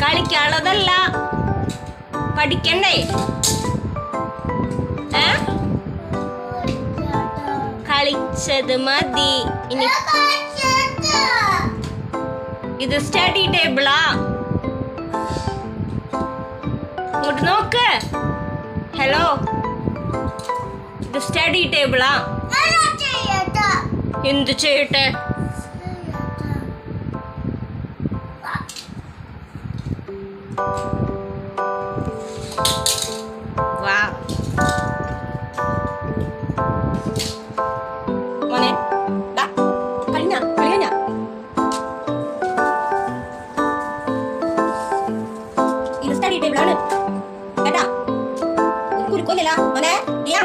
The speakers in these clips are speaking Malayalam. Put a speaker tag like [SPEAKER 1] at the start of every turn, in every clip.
[SPEAKER 1] കളിക്കാളതല്ല പഠിക്കണ്ടേ കളിച്ചത് മതി ഇനി ഇത് സ്റ്റഡി ടേബിളാ ഇങ്ങോട്ട് നോക്ക് ഹലോ ഇത് സ്റ്റഡി ടേബിളാ എന്ത് ചെയ്യട്ടെ സ്റ്റഡി ടേബിളാണ് കേട്ടാ? ഒരു കുരുക്കൊന്നില്ല മോനെ നീയാ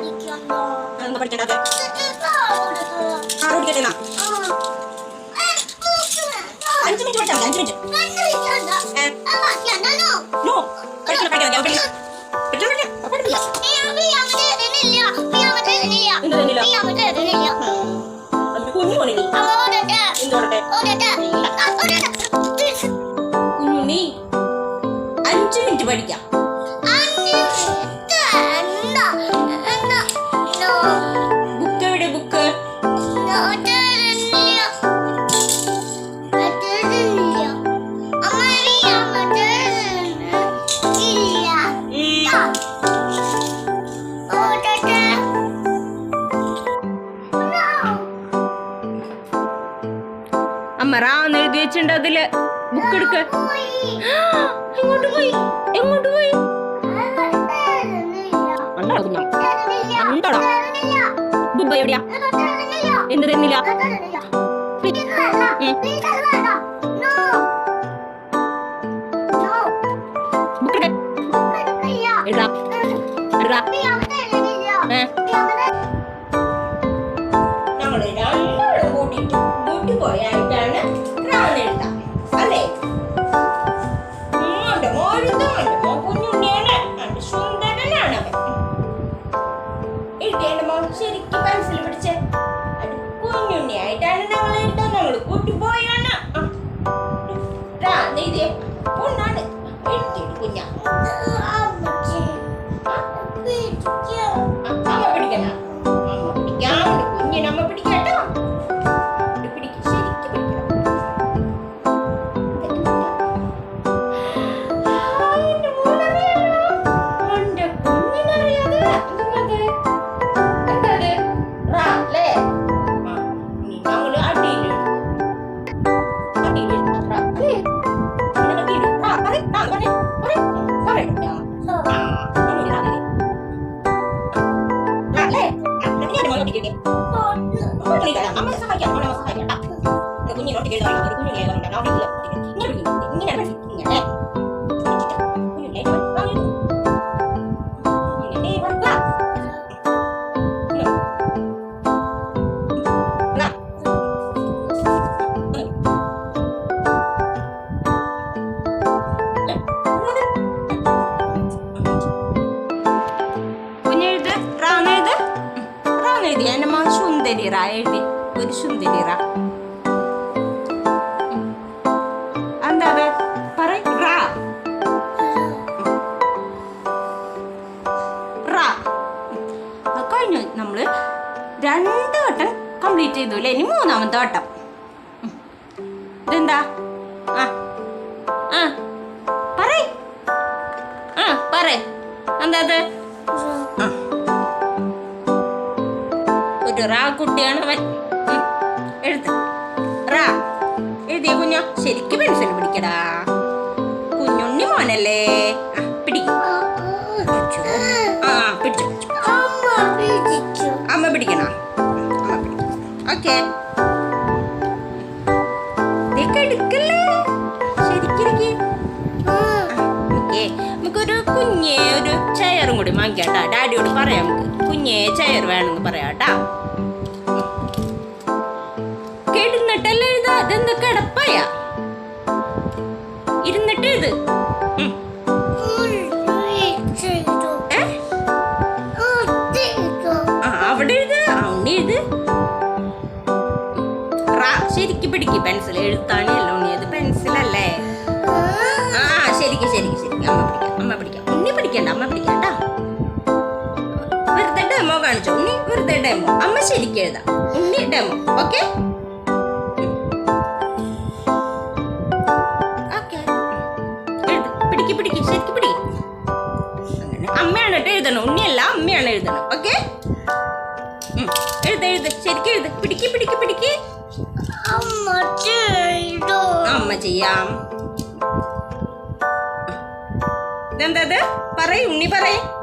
[SPEAKER 1] എന്താ പഠിക്കണ്ടത് പഠിക്കട്ടെ എന്നാ അഞ്ചു മിനിറ്റ് പഠിച്ചാൽ അഞ്ചു മിനിറ്റ് അഞ്ചു മിനിറ്റ് പഠിക്കാം ചേച്ചിണ്ട് അതിൽ. ബുക്ക് എടുക്ക. എങ്ങോട്ട് പോയി. എങ്ങോട്ട് പോയി. എവിടെയാ? എന്ത് തന്നില്ല ബുക്ക് എടുക്ക. എഴുതാ എഴുതാ ഏ? 对，就。
[SPEAKER 2] റാ നിറ ഒരു സുന്ദരി റാ ഉം. എന്താ അത് പറ റാ. റാ. അത് കഴിഞ്ഞു നമ്മൾ രണ്ട് വട്ടം കംപ്ലീറ്റ് ചെയ്തു അല്ലേ? ഇനി മൂന്നാമത്തെ വട്ടം. ഇതെന്താ? ആ. ആ. പറയ്. ആ പറയ്. എന്താ അത്. ഒരു റാ കുട്ടിയാണ് അവൻ. എഴുത്ത് റാ. എഴുതിയ കുഞ്ഞോ ശരിക്കും പെൻസിൽ പിടിക്കടാ. കുഞ്ഞുണ്ണി മോനല്ലേ. പിടിക്കും ആ പിടിച്ചു അമ്മ പിടിക്കണോ? ഓക്കെ. കുഞ്ഞേ കൂടി ഡാഡിയോട് പറയാം നമുക്ക്. കുഞ്ഞേ ചെയർ വേണമെന്ന് കിടന്നിട്ടല്ലേ അതെന്ത് കിടപ്പായ ഇരുന്നിട്ട് എഴുത് ഉം. ഏ? ആ അവിടെ എഴുത് ആ ഉണ്ണി എഴുത് റാ ശരിക്ക് പിടിക്ക് പെൻസിൽ എഴുത്താണ് അല്ലോ ഉണ്ണി അത് പെൻസിലല്ലേ ആ ശരിക്ക് ശരിക്ക് ശരിക്ക് അമ്മ പിടിക്കാം അമ്മ പിടിക്കാം ഉണ്ണി പിടിക്കണ്ട അമ്മ പിടിക്കണ്ട വെറുതെ ഡെമോ കാണിച്ചോ ഉണ്ണി വെറുതെ ഡെമോ അമ്മ ശരിക്ക് എഴുതാം ഉണ്ണി ഡെമോ ഓക്കെ ശരിക്കും എഴുത പിടിക്ക് പിടിക്ക് പിടിക്ക്. അമ്മ ചെയ്യാം. ഇതെന്താ ഇത്? പറയ് ഉണ്ണി പറയ്.